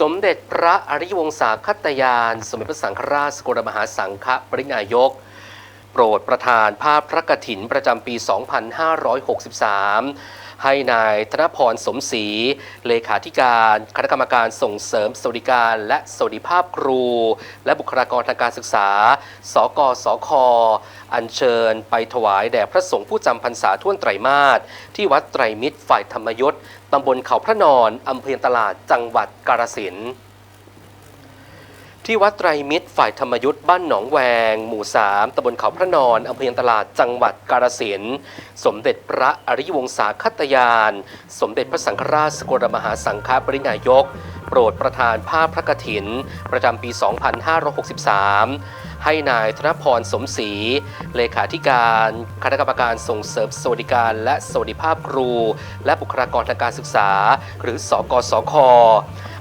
สมเด็จพระอริวงศาคัตยาน สมเด็จพระสังฆราชสกลมหาสังฆปรินายก โปรดประธานภาพพระกฐินประจำปี 2563 ให้นายธนพรสมศรีเลขาธิการคณะกรรมการส่งเสริมสวัสดิการ และสวัสดิภาพครู และบุคลากรทางการศึกษา สกสคอัญเชิญไปถวายแด่พระสงฆ์ผู้จำพรรษาท่วนไตรมาสที่วัดไตรมิตรฝ่ายธรรมยศตำบลเขาพระนอนอำเภอตลาดจังหวัดกาฬสินธุ์ ที่วัดไตรมิตรฝ่ายธรรมยุทธ์บ้านหนองแวง หมู่ 3ตำบลเขาพระนอนอำเภอตลาดจังหวัดกาฬสินธุ์สมเด็จพระอริยวงศาคัตยาน สมเด็จพระสังฆราชสกลมหาสังฆปรินายก โปรดประทานภาพพระกฐิน ประจำปี 2563 ให้นายธนพรสมศรีเลขาธิการคณะกรรมการส่งเสริมสวัสดิการและสวัสดิภาพครู และบุคลากรทางการศึกษา หรือสกสค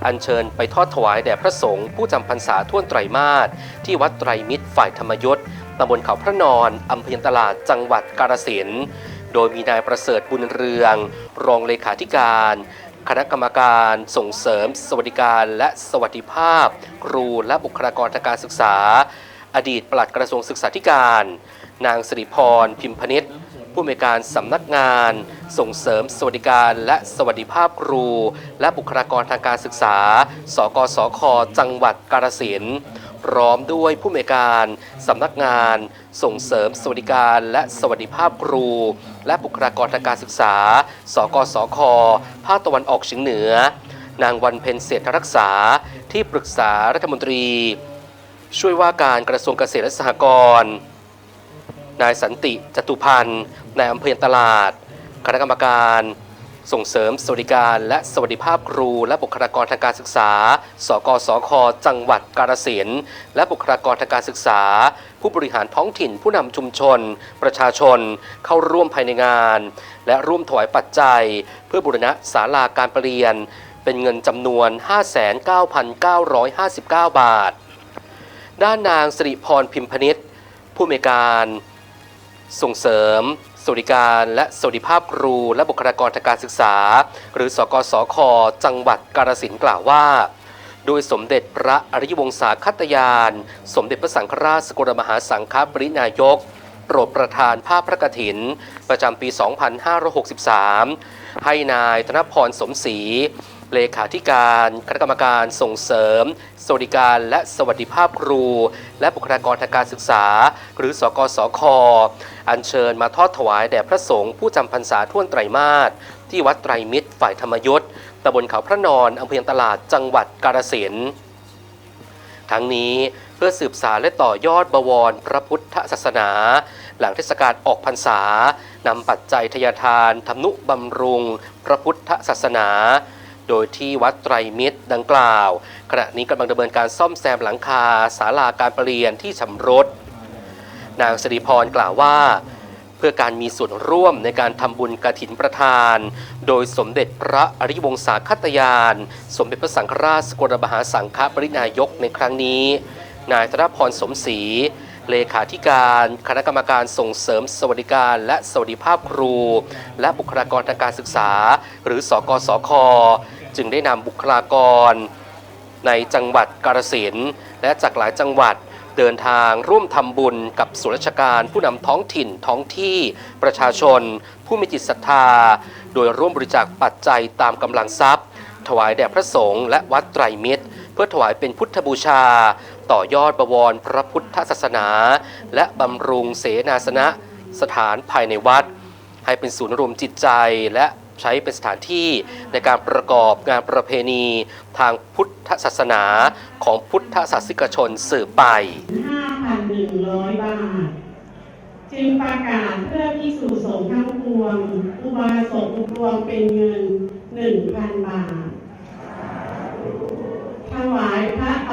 อัญเชิญไปทอดถวายแด่พระสงฆ์ผู้จำพรรษาท่วนไตรมาสที่วัดไตรมิตรฝ่ายธรรมยศตำบลเขาพระนอนอำเภอตลาดจังหวัดกาฬสินธุ์โดยมีนายประเสริฐบุญเรือง รองเลขาธิการ คณะกรรมการส่งเสริม สวัสดิการและสวัสดิภาพ ครูและบุคลากรทางการศึกษา อดีตปลัดกระทรวงศึกษาธิการ นางสิริพรพิมพนิษฐ์ผู้อำนวยการสำนักงาน ส่งเสริมสวัสดิการและสวัสดิภาพครู และบุคลากรทางการศึกษา สกสค จังหวัดกาฬสินธุ์ พร้อมด้วยผู้อำนวยการสำนักงาน ส่งเสริมสวัสดิการและสวัสดิภาพครู และบุคลากรทางการศึกษา สกสค ภาคตะวันออกเฉียงเหนือ นางวันเพ็ญเศรษฐรักษาที่ปรึกษารัฐมนตรี ช่วยว่าการกระทรวงเกษตรและสหกรณ์นายสันติจตุพันธ์นายอำเภอตลาด คณะกรรมการ ส่งเสริมสวัสดิการ และสวัสดิภาพครู และบุคลากรทางการศึกษา สกสค จังหวัดกาฬสินธุ์และบุคลากรทางการศึกษา ผู้บริหารท้องถิ่นผู้นำชุมชน ประชาชน เข้าร่วมภายในงาน และร่วมถวายปัจจัย เพื่อบูรณะศาลาการประเรียน เป็นเงินจำนวน 59,959 บาท ด้านนางสิริพรพิมพนิษฐ์ผู้อำนการส่งเสริม สวัสดิการและสวัสดิภาพครูและบุคลากรทางการศึกษา หรือสกสคจังหวัดกาฬสินธุ์กล่าวว่าโดยสมเด็จพระอริยวงศาคตยาน สมเด็จพระสังฆราชสกลมหาสังฆปรินายก โปรดประทานภาพพระกฐิน ประจำปี 2563 ให้นายธนพรสมศรี เลขาธิการคณะกรรมการส่งเสริม สวัสดิการและสวัสดิภาพครู และบุคลากรทางการศึกษา หรือสกสคอัญเชิญมาทอดถวายแด่พระสงฆ์ผู้จำพรรษาท่วนไตรมาสที่วัดไตรมิตรฝ่ายธรรมยศตำบลเขาพระนอนอำเภอตลาดจังหวัดกาฬสินธุ์ทั้งนี้เพื่อสืบสารและต่อยอดบวรพระพุทธศาสนา หลังเทศกาลออกพรรษานำปัจจัยทยทานทำนุบำรุง พระพุทธศาสนา โดยที่วัดไตรมิตรดังกล่าว ขณะนี้กำลังดำเนินการซ่อมแซมหลังคาศาลาการประเรียนที่ชำรุดนางสิริพรกล่าวว่า เพื่อการมีส่วนร่วมในการทำบุญกระถินประทาน โดยสมเด็จพระอริวงศาคัตยาน สมเด็จพระสังฆราชสกลมหาสังฆปรินายกในครั้งนี้ นายธนพรสมศรีเลขาธิการคณะกรรมการส่งเสริมสวัสดิการ และสวัสดิภาพครู และบุคลากรทางการศึกษา หรือสกสค จึงได้นำบุคลากร ในจังหวัดกาฬสินธุ์และจากหลายจังหวัดเดินทางร่วมทำบุญกับส่วนราชการผู้นำท้องถิ่นท้องที่ประชาชน ผู้มีจิตศรัทธา โดยร่วมบริจาคปัจจัยตามกำลังทรัพย์ ถวายแด่พระสงฆ์และวัดไตรมิตร เพื่อถวายเป็นพุทธบูชา ต่อยอดบวรพระพุทธศาสนา และบำรุงเสนาสนะสถานภายในวัด ให้เป็นศูนย์รวมจิตใจและ ใช้เป็นสถานที่ในการประกอบงานประเพณี ทางพุทธศาสนาของพุทธศาสนิกชนสืบไป 5,100 บาท จึงประกาศเพื่อพิสูจน์สงฆ์ทั้งปวง อุบาสกอุปรวมเป็นเงิน 1,000 บาท ถวายพระอ